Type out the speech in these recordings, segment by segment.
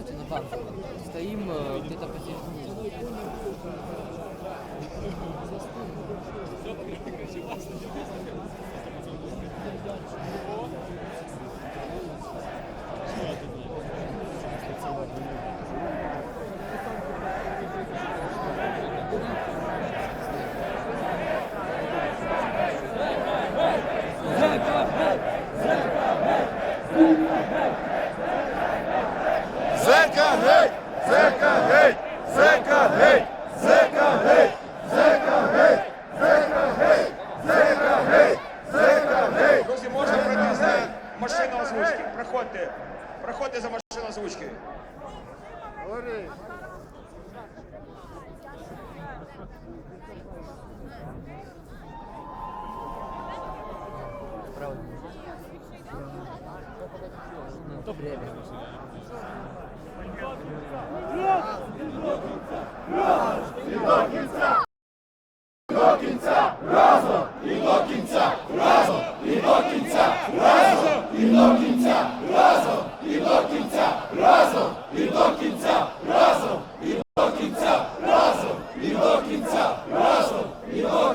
повороте на банк. Стоим э, где-то посередине. Все, Правильно. Добре.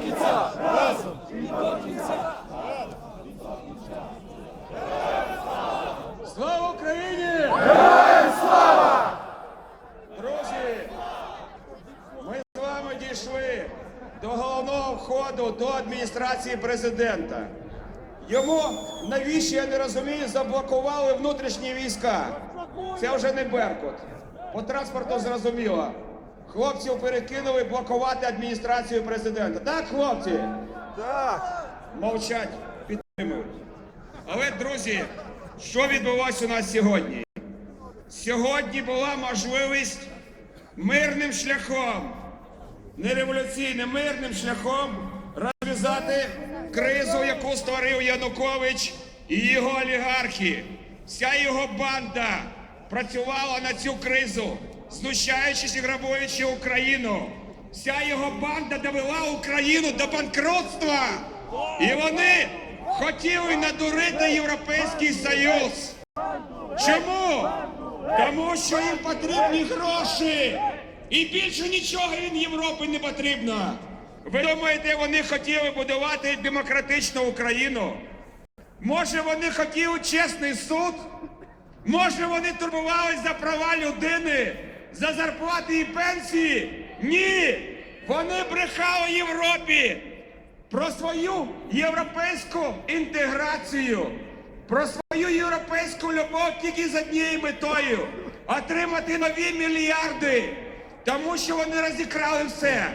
Кінця! Разом! І до кінця! Слава Україні! Героям слава! Друзі, ми з вами дійшли до головного входу до адміністрації президента. Йому, навіщо я не розумію, заблокували внутрішні війська. Це вже не Беркут. По транспорту зрозуміло. Хлопців перекинули блокувати адміністрацію президента. Так, хлопці? Так. Мовчать, підтримують. Але, друзі, що відбулося у нас сьогодні? Сьогодні була можливість мирним шляхом, не революційним, мирним шляхом розв'язати кризу, яку створив Янукович і його олігархи. Вся його банда працювала на цю кризу, знущаючись і грабуючи Україну. Вся його банда довела Україну до банкрутства. І вони хотіли надурити Європейський Союз. Чому? Тому що їм потрібні гроші. І більше нічого їм Європи не потрібно. Ви думаєте, вони хотіли будувати демократичну Україну? Може, вони хотіли чесний суд? Може, вони турбувались за права людини, за зарплати і пенсії? Ні! Вони брехали Європі про свою європейську інтеграцію, про свою європейську любов тільки з однією метою отримати нові мільярди, тому що вони розікрали все.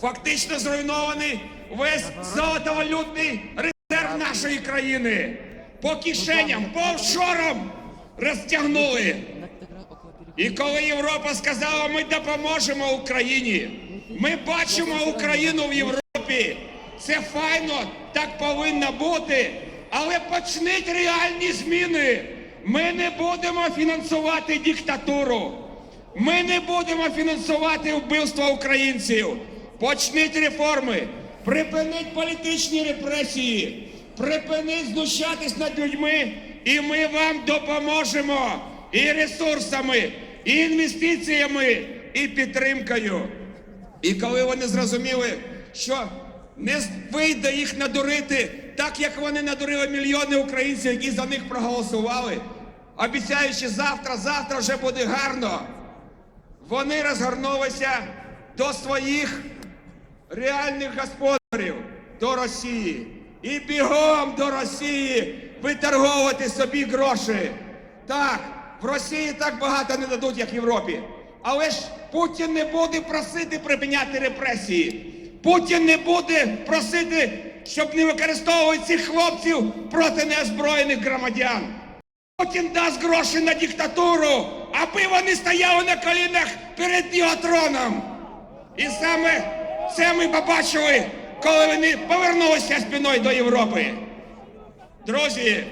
Фактично зруйнований весь золотовалютний резерв нашої країни. По кишеням, по офшорам розтягнули. І коли Європа сказала, ми допоможемо Україні, ми бачимо Україну в Європі. Це файно, так повинно бути. Але почніть реальні зміни. Ми не будемо фінансувати диктатуру. Ми не будемо фінансувати вбивство українців. Почніть реформи, припиніть політичні репресії, припиніть знущатись над людьми, і ми вам допоможемо і ресурсами, і інвестиціями, і підтримкою. І коли вони зрозуміли, що не вийде їх надурити, так як вони надурили мільйони українців, які за них проголосували, обіцяючи завтра, завтра вже буде гарно, вони розгорнулися до своїх реальних господарів, до Росії. І бігом до Росії виторговувати собі гроші. Так, Росії так багато не дадуть, як Європі. Але ж Путін не буде просити припиняти репресії. Путін не буде просити, щоб не використовувати цих хлопців проти неозброєних громадян. Путін дасть гроші на диктатуру, аби вони стояли на колінах перед його троном. І саме це ми побачили, коли вони повернулися спиною до Європи. Друзі,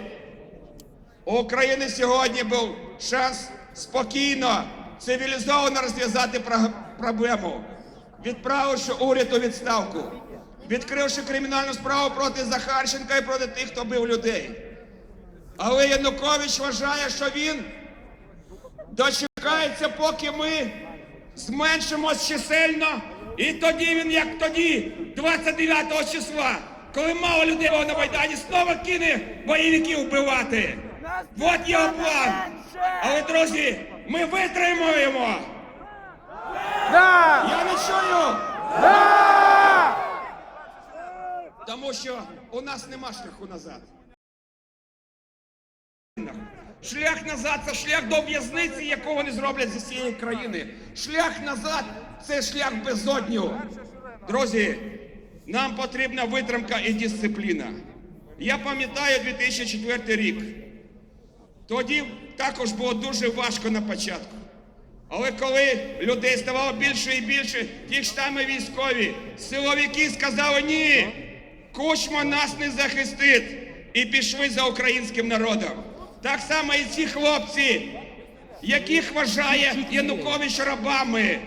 у України сьогодні був шанс спокійно, цивілізовано розв'язати проблему, відправивши уряд у відставку, відкривши кримінальну справу проти Захарченка і проти тих, хто бив людей. Але Янукович вважає, що він дочекається, поки ми зменшимось чисельно. І тоді він, як тоді, 29 числа, коли мало людей було на Майдані, знову кине бойовиків вбивати. От його план. Але, друзі, ми витримуємо. Я не чую. Тому що у нас нема шляху назад. Шлях назад це шлях до в'язниці, яку вони зроблять зі всієї країни. Шлях назад це шлях безодню. Друзі, нам потрібна витримка і дисципліна. Я пам'ятаю 2004 рік. Тоді також було дуже важко на початку. Але коли людей ставало більше і більше, ті ж самі військові, силовики сказали ні, Кучма нас не захистить і пішли за українським народом. Так само і ці хлопці, яких вважає Янукович рабами,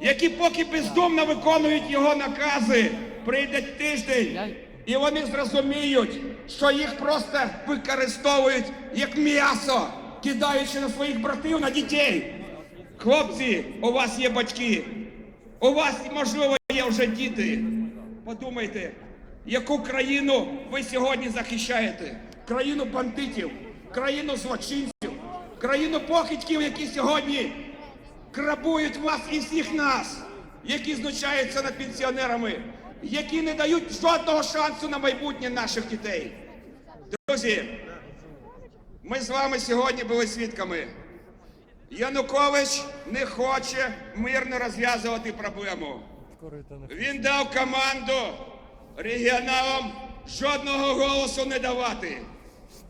які поки бездумно виконують його накази, прийде тиждень, і вони зрозуміють, що їх просто використовують як м'ясо, кидаючи на своїх братів, на дітей. Хлопці, у вас є батьки, у вас, можливо, є вже діти. Подумайте, яку країну ви сьогодні захищаєте? Країну бандитів, країну злочинців, країну похитьків, які сьогодні грабують вас і всіх нас, які знущаються над пенсіонерами, які не дають жодного шансу на майбутнє наших дітей. Друзі, ми з вами сьогодні були свідками. Янукович не хоче мирно розв'язувати проблему. Він дав команду регіоналам жодного голосу не давати.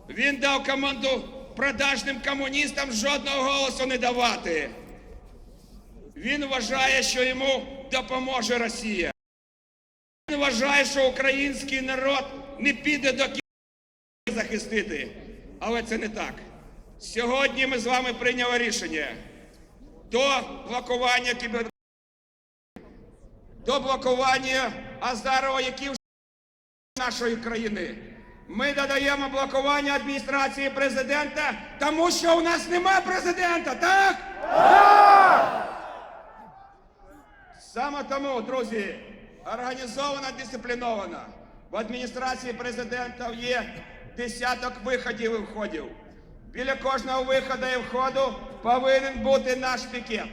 Він дав команду продажним комуністам жодного голосу не давати. Він вважає, що йому допоможе Росія. Вважає, що український народ не піде до кінця захистити. Але це не так. Сьогодні ми з вами прийняли рішення до блокування кібер... до блокування Азарова, які вже нашої країни. Ми додаємо блокування адміністрації президента, тому що у нас нема президента, так? Саме тому, друзі, організована, дисциплінована. В адміністрації президента є десяток виходів і входів. Біля кожного виходу і входу повинен бути наш пікет.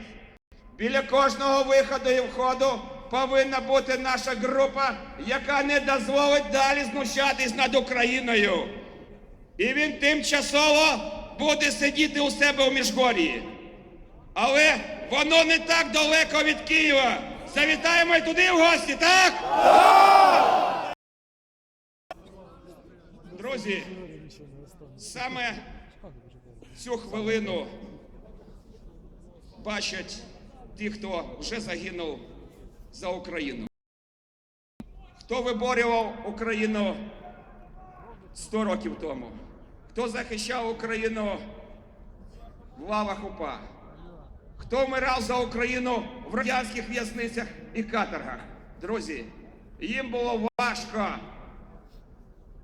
Біля кожного виходу і входу повинна бути наша група, яка не дозволить далі знущатись над Україною. І він тимчасово буде сидіти у себе у Міжгорії. Але воно не так далеко від Києва. Завітаємо й туди в гості, так? Друзі, саме цю хвилину бачать ті, хто вже загинув за Україну. Хто виборював Україну 100 років тому? Хто захищав Україну в лавах УПА? Хто вмирав за Україну в радянських в'язницях і каторгах? Друзі, їм було важко.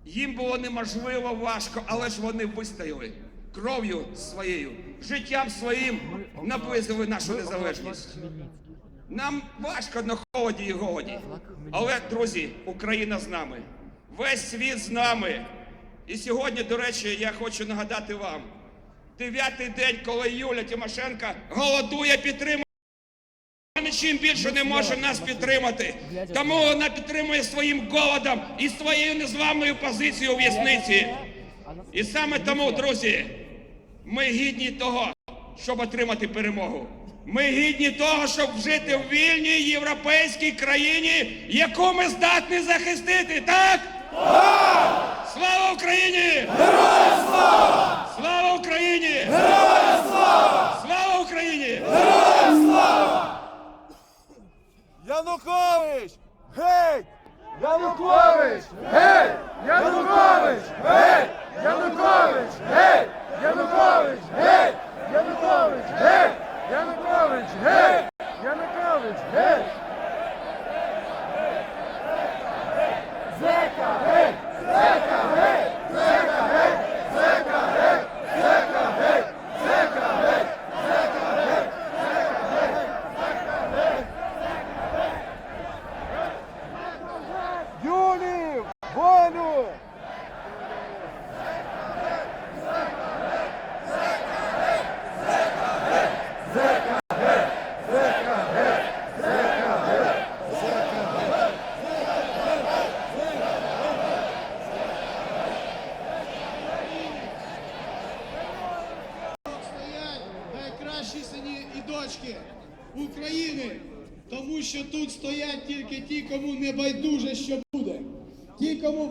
Їм було неможливо важко, але ж вони вистояли кров'ю своєю, життям своїм наблизили нашу незалежність. Нам важко на холоді і голоді. Але, друзі, Україна з нами. Весь світ з нами. І сьогодні, до речі, я хочу нагадати вам: дев'ятий день, коли Юля Тимошенко голодує, підтримує. Чим більше не може нас підтримати. Тому вона підтримує своїм голодом і своєю незламною позицією у в'язниці. І саме тому, друзі, ми гідні того, щоб отримати перемогу. Ми гідні того, щоб жити в вільній європейській країні, яку ми здатні захистити, так? Слава Україні! Героям слава! Слава Україні! Героям слава! Слава Україні! Янукович! Геть! Янукович! Гей! Янукович! Гей! Янукович! Гей! Янукович!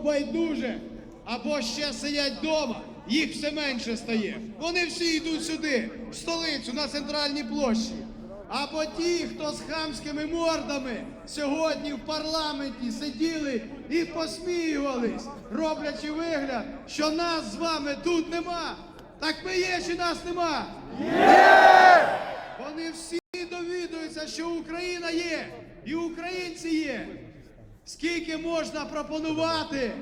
Байдуже, або ще сидять вдома, їх все менше стає. Вони всі йдуть сюди, в столицю, на центральній площі. Або ті, хто з хамськими мордами сьогодні в парламенті сиділи і посміювались, роблячи вигляд, що нас з вами тут нема. Так ми є чи нас нема? Вони всі довідуються, що Україна є і українці є. Скільки можна пропонувати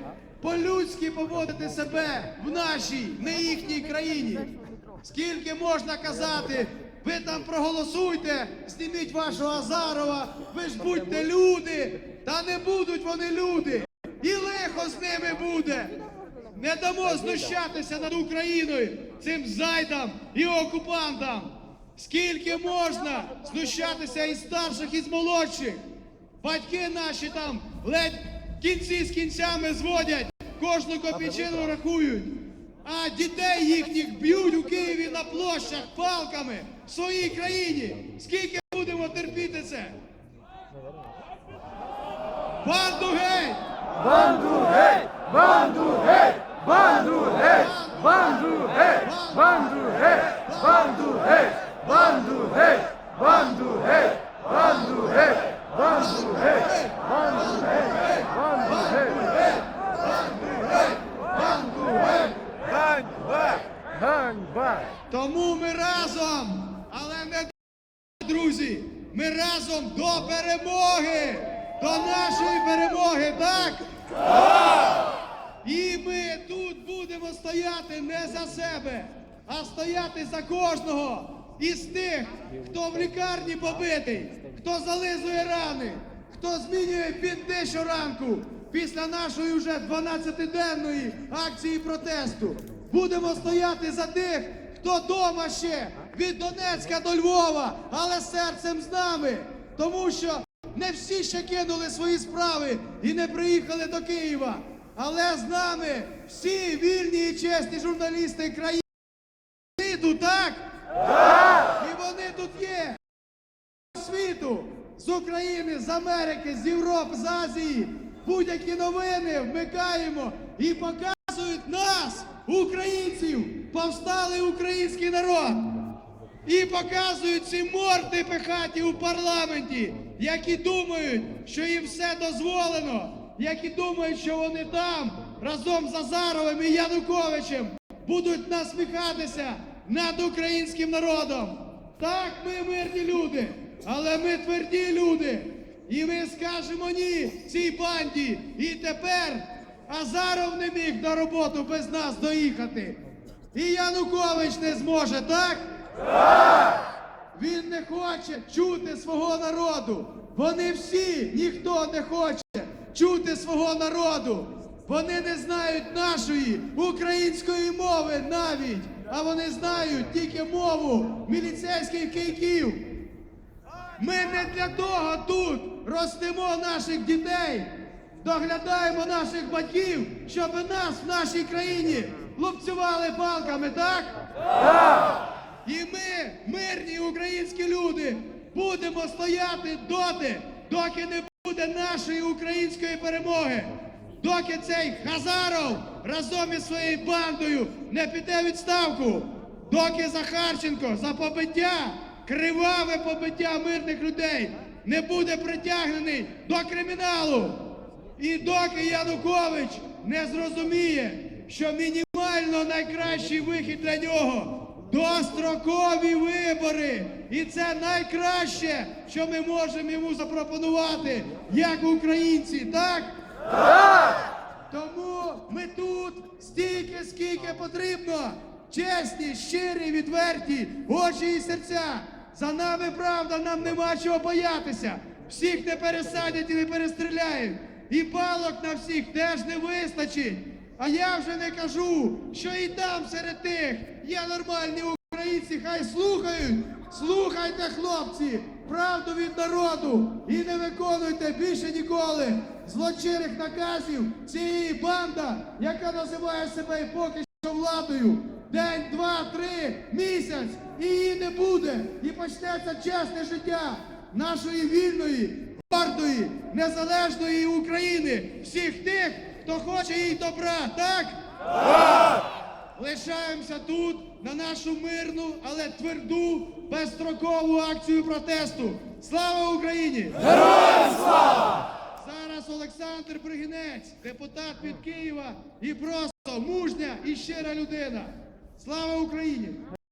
по-людськи поводити себе в нашій, не їхній країні? Скільки можна казати, ви там проголосуйте, зніміть вашого Азарова, ви ж будьте люди, та не будуть вони люди. І лихо з ними буде. Не дамо знущатися над Україною цим зайдам і окупантам. Скільки можна знущатися із старших, і з молодших? Батьки наші там ледь кінці з кінцями зводять, кожну копійчину рахують. А дітей їхніх б'ють у Києві на площах палками в своїй країні. Скільки будемо терпіти це? Банду геть! Банду геть! Банду геть! Банду геть! Банду геть! Банду геть! Банду геть! Банду геть! Банду геть! Банду геть! Тому ми разом, але не друзі, ми разом до перемоги, до нашої перемоги, так? І ми тут будемо стояти не за себе, а стояти за кожного із тих, хто в лікарні побитий, хто зализує рани, хто змінює бінти щоранку після нашої вже 12-денної акції протесту. Будемо стояти за тих, хто дома ще від Донецька до Львова, але серцем з нами, тому що не всі ще кинули свої справи і не приїхали до Києва. Але з нами всі вільні і чесні журналісти країни світу, так? І вони тут є. Світу з України, з Америки, з Європи, з Азії. Будь-які новини вмикаємо і показують нас, українців, повсталий український народ. І показують ці морди пихаті у парламенті, які думають, що їм все дозволено, які думають, що вони там разом з Азаровим і Януковичем будуть насміхатися над українським народом. Так, ми мирні люди, але ми тверді люди. І ми скажемо ні цій банді. І тепер Азаров не міг на роботу без нас доїхати. І Янукович не зможе, так? Він не хоче чути свого народу. Вони всі, ніхто не хоче чути свого народу. Вони не знають нашої української мови навіть, а вони знають тільки мову міліцейських кийків. Ми не для того тут ростимо наших дітей, доглядаємо наших батьків, щоб нас в нашій країні лупцювали палками, так? І ми, мирні українські люди, будемо стояти доти, доки не буде нашої української перемоги. Доки цей Хазаров разом із своєю бандою не піде відставку, доки Захарченко за побиття, криваве побиття мирних людей не буде притягнений до криміналу. І доки Янукович не зрозуміє, що мінімально найкращий вихід для нього дострокові вибори. І це найкраще, що ми можемо йому запропонувати, як українці, так? Тому ми тут стільки, скільки потрібно. Чесні, щирі, відверті, очі і серця. За нами правда, нам нема чого боятися. Всіх не пересадять і не перестріляють. І палок на всіх теж не вистачить. А я вже не кажу, що і там серед тих є нормальні українці, хай слухають. Слухайте, хлопці, правду від народу і не виконуйте більше ніколи злочинних наказів цієї банда, яка називає себе поки що владою. День, два, три, місяць, і її не буде. І почнеться чесне життя нашої вільної, гордої, незалежної України. Всіх тих, хто хоче їй добра, так? Лишаємося тут на нашу мирну, але тверду, безстрокову акцію протесту. Слава Україні! Героям слава! Зараз Олександр Бригінець, депутат від Києва і просто мужня і щира людина. Слава Україні!